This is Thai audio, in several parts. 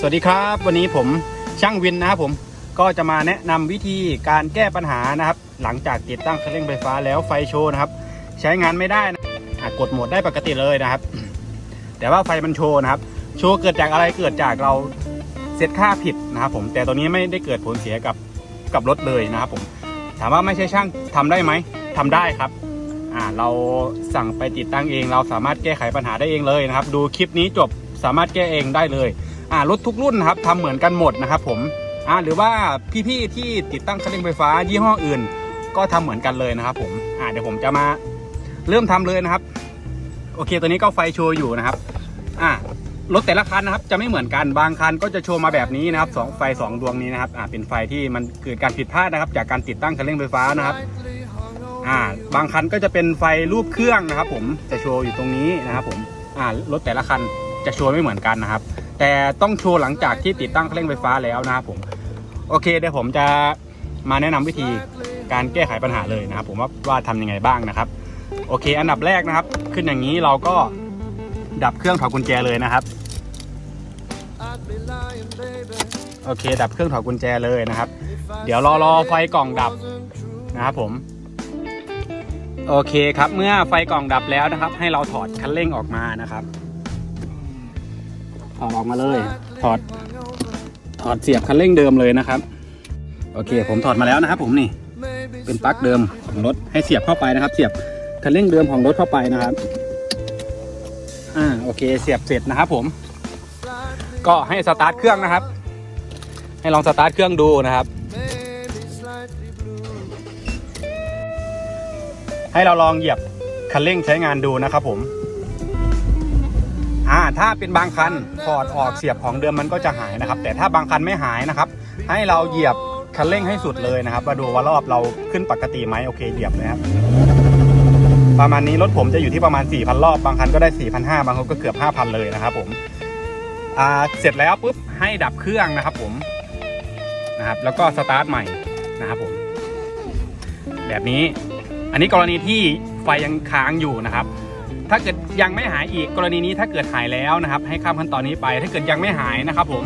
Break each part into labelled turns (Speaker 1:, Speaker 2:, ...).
Speaker 1: สวัสดีครับ วันนี้ผมช่างวินนะครับผมก็จะมาแนะนำวิธีการแก้ปัญหานะครับ หลังจากติดตั้งเครื่องไฟฟ้าแล้วไฟโชว์นะครับ ใช้งานไม่ได้นะกดโหมดได้ปกติเลยนะครับ แต่ว่าไฟมันโชว์นะครับ โชว์เกิดจากอะไรเกิดจากเราเซตค่าผิดนะครับผมแต่ตัวนี้ไม่ได้เกิดผลเสียกับกับรถเลยนะครับผมถามว่าไม่ใช่ช่างทำได้ไหมทำได้ครับอ่าเราสั่งไปติดตั้งเอง เราสามารถแก้ไขปัญหาได้เองเลยนะครับ ดูคลิปนี้จบสามารถแก้เองได้เลย อ่ารถทุกรุ่นนะครับทำเหมือนกันหมดนะครับผมอ่าหรือว่าพี่ๆที่ติดตั้งเครื่องเร่งไฟฟ้ายี่ห้ออื่น ก็ทำเหมือนกันเลยนะครับผมอ่าเดี๋ยวผมจะมาเริ่มทำเลยนะครับ โอเคตัวนี้ก็ไฟโชว์อยู่นะครับอ่ารถแต่ละคันนะครับจะไม่เหมือนกันบางคันก็จะโชว์มาแบบนี้นะครับสองไฟสองดวงนี้นะครับอ่าเป็นไฟที่มันเกิดการผิดพลาดนะครับ จากการติดตั้งเครื่องเร่งไฟฟ้านะครับอ่าบางคันก็จะเป็นไฟรูปเครื่องนะครับ ผมจะโชว์อยู่ตรงนี้นะครับผมอ่ารถแต่ละคัน จะโชว์ไม่เหมือนกันนะครับ แต่ต้องโชว์หลังจากที่ติดตั้งเครื่องไฟฟ้าแล้วนะครับผมโอเคเดี๋ยวผมจะมาแนะนำวิธีการแก้ไขปัญหาเลยนะครับ ผมว่าว่าทำยังไงบ้างนะครับ โอเค อันดับแรกนะครับ ขึ้นอย่างนี้เราก็ดับเครื่องถอดกุญแจเลยนะครับโอเค ดับเครื่องถอดกุญแจเลยนะครับ เดี๋ยวรอรอไฟกล่องดับนะครับผมโอเคครับเมื่อไฟกล่องดับแล้วนะครับ ให้เราถอดคันเร่งออกมานะครับ ถอดออกมาเลย ถอด ถอดเสียบคันเร่งเดิมเลยนะครับ โอเค ผมถอดมาแล้วนะครับ ผมนี่ เป็นปลั๊กเดิมของรถให้เสียบเข้าไปนะครับ เสียบคันเร่งเดิมของรถเข้าไปนะครับ อ่า โอเค เสียบเสร็จนะครับผม ก็ให้สตาร์ทเครื่องนะครับ ให้ลองสตาร์ทเครื่องดูนะครับ ให้เราลองเหยียบคันเร่งใช้งานดูนะครับผม อ่าถ้าเป็นบางคันถอดออกเสียบของเดิมมันก็จะหายนะครับ แต่ถ้าบางคันไม่หายนะครับ ให้เราเหยียบคันเร่งให้สุดเลยนะครับมาดูว่ารอบเราขึ้นปกติไหมโอเคเหยียบเลยครับประมาณนี้รถผมจะอยู่ที่ประมาณ 4,000 รอบ บางคันก็ได้ 4,500 บางคันก็เกือบ 5,000 เลยนะครับผมอ่าเสร็จแล้วปุ๊บให้ดับเครื่องนะครับผมนะครับแล้วก็สตาร์ทใหม่นะครับผมแบบนี้อันนี้กรณีที่ไฟยังค้างอยู่นะครับ ถ้าเกิดยังไม่หายอีกกรณีนี้ถ้าเกิดหายแล้วนะครับ ให้ข้ามขั้นตอนนี้ไป ถ้าเกิดยังไม่หายนะครับ ผม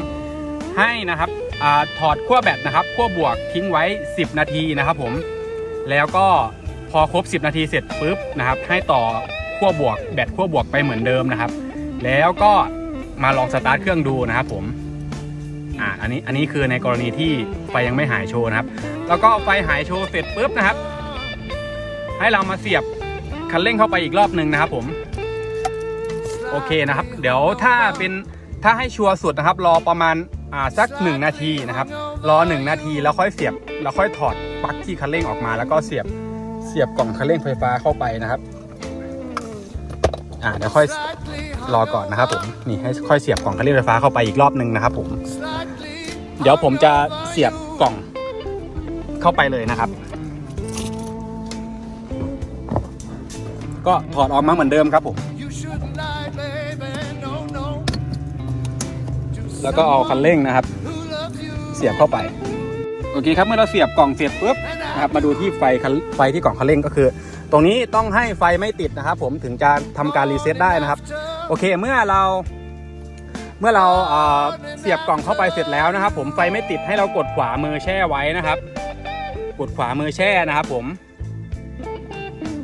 Speaker 1: ให้นะครับอถอดขั้วแบตนะครับขั้วบวกทิ้งไว้ 10 นาทีนะครับ ผมแล้วก็พอครบ 10 นาทีเสร็จปุ๊บนะครับ ให้ต่อขั้วบวกแบตขั้วบวกไปเหมือนเดิมนะครับ แล้วก็มาลองสตาร์ทเครื่องดูนะครับ ผมอ่าอันนี้อันนี้คือในกรณีที่ไฟยังไม่หายโชว์นะครับ แล้วก็ไฟหายโชว์เสร็จปุ๊บนะครับ ให้เรามาเสียบ คันเร่งเข้าไปอีกรอบหนึ่งนะครับผมโอเคนะครับ เดี๋ยวถ้าเป็นถ้าให้ชัวร์สุดนะครับ รอประมาณอ่าสักหนึ่งนาทีนะครับ รอหนึ่งนาทีแล้วค่อยเสียบแล้วค่อยถอดปลั๊กที่คันเร่งออกมาแล้วก็เสียบเสียบกล่องคันเร่งไฟฟ้าเข้าไปนะครับอ่าเดี๋ยวค่อยรอก่อนนะครับผมนี่ให้ค่อยเสียบกล่องคันเร่งไฟฟ้าเข้าไปอีกรอบหนึ่งนะครับ ผม เดี๋ยวผมจะเสียบกล่องเข้าไปเลยนะครับ ก็ถอดออกมาเหมือนเดิมครับผม แล้วก็เอาคันเร่งนะครับ เสียบเข้าไป โอเคครับเมื่อเราเสียบกล่องเสร็จปุ๊บนะครับมาดูที่ไฟคันไฟที่กล่องคันเร่งก็คือ ตรงนี้ต้องให้ไฟไม่ติดนะครับ ผมถึงจะทำการรีเซ็ตได้นะครับ โอเคเมื่อเราเมื่อเราเอ่อเสียบกล่องเข้าไปเสร็จแล้วนะครับ ผมไฟไม่ติดให้เรากดขวามือแช่ไว้นะครับ กดขวามือแช่นะครับ ผม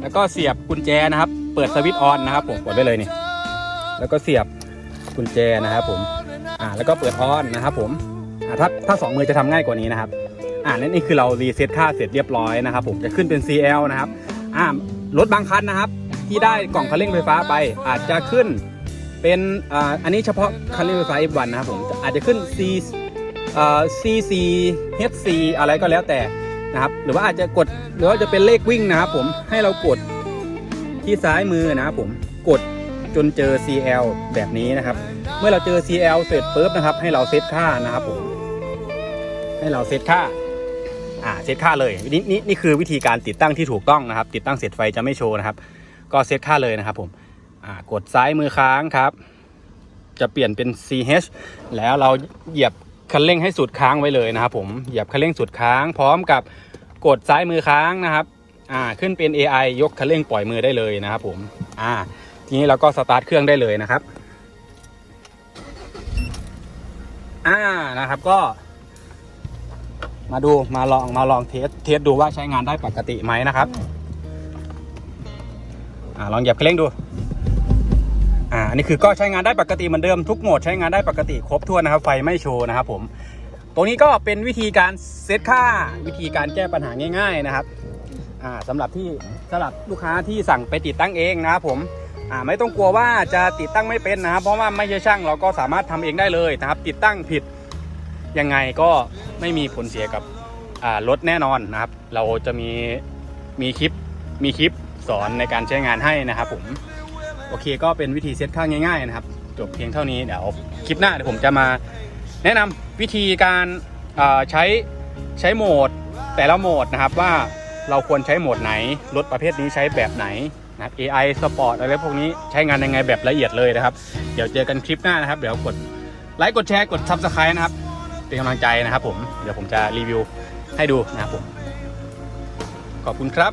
Speaker 1: แล้วก็เสียบกุญแจนะครับ เปิดสวิตช์ออนนะครับ ผมกดได้เลยนี่แล้วก็เสียบกุญแจนะครับ ผมอ่าแล้วก็เปิดออนนะครับ ผมอ่าถ้าถ้าสองมือจะทำง่ายกว่านี้นะครับ อ่านั่นนี่คือเรารีเซ็ตค่าเสร็จเรียบร้อยนะครับ ผมจะขึ้นเป็น CL นะครับอ่ารถบางคันนะครับ ที่ได้กล่องคันเร่งไฟฟ้าไป อาจจะขึ้นเป็นอ่าอันนี้เฉพาะคันเร่งไฟฟ้า F1 นะครับผมอาจจะขึ้น C อ่า CC HC อะไรก็แล้วแต่ นะครับ หรือว่าอาจจะกดหรือว่าจะเป็นเลขวิ่งนะครับผมให้เรากดที่ซ้ายมือนะครับผมกดจนเจอ CL แบบนี้นะครับ เมื่อเราเจอ CL เสร็จปุ๊บนะครับ ให้เราเซตค่านะครับผมให้เราเซตค่าอ่าเซตค่าเลยนี่นี่นี่คือวิธีการติดตั้งที่ถูกต้องนะครับ ติดตั้งเสร็จไฟจะไม่โชว์นะครับ ก็เซตค่าเลยนะครับผมอ่ากดซ้ายมือค้างครับ จะเปลี่ยนเป็น CH แล้วเราเหยียบ คันเร่งให้สุดค้างไว้เลยนะครับ ผมเหยียบคันเร่งสุดค้าง พร้อมกับกดซ้ายมือค้างนะครับ อ่าขึ้นเป็น AI ยกคันเร่งปล่อยมือได้เลยนะครับ ผม อ่า ทีนี้เราก็สตาร์ทเครื่องได้เลยนะครับ อ่านะครับก็ มาดูมาลองมาลองเทสเทสดูว่าใช้งานได้ปกติไหมนะครับ อ่าลองเหยียบคันเร่งดู อ่าอันนี้คือก็ใช้งานได้ปกติเหมือนเดิมทุกโหมดใช้งานได้ปกติครบถ้วนนะครับ ไฟไม่โชว์นะครับผมตรงนี้ก็เป็นวิธีการเซตค่าวิธีการแก้ปัญหาง่าย ๆนะครับอ่าสำหรับที่สำหรับลูกค้าที่สั่งไปติดตั้งเองนะครับผมอ่าไม่ต้องกลัวว่าจะติดตั้งไม่เป็นนะครับเพราะว่าไม่ใช่ช่างเราก็สามารถทำเองได้เลยนะครับ ติดตั้งผิดยังไงก็ไม่มีผลเสียกับอ่ารถแน่นอนนะครับ เราจะมีมีคลิปมีคลิปสอนในการใช้งานให้นะครับผม โอเคก็เป็นวิธีเซตค่าง่ายๆนะครับ จบเพียงเท่านี้เดี๋ยวคลิปหน้าเดี๋ยวผมจะมา แนะนำวิธีการเอ่อใช้ใช้โหมดแต่ละโหมดนะครับว่าเราควรใช้โหมดไหนรถประเภทนี้ใช้แบบไหนนะครับ AI Sport อะไรพวกนี้ใช้งานยังไงแบบละเอียดเลยนะครับ เดี๋ยวเจอกันคลิปหน้านะครับ เดี๋ยวกดไลค์กดแชร์กด Subscribe นะครับ เป็นกำลังใจนะครับผม เดี๋ยวผมจะรีวิวให้ดูนะครับผม ขอบคุณครับ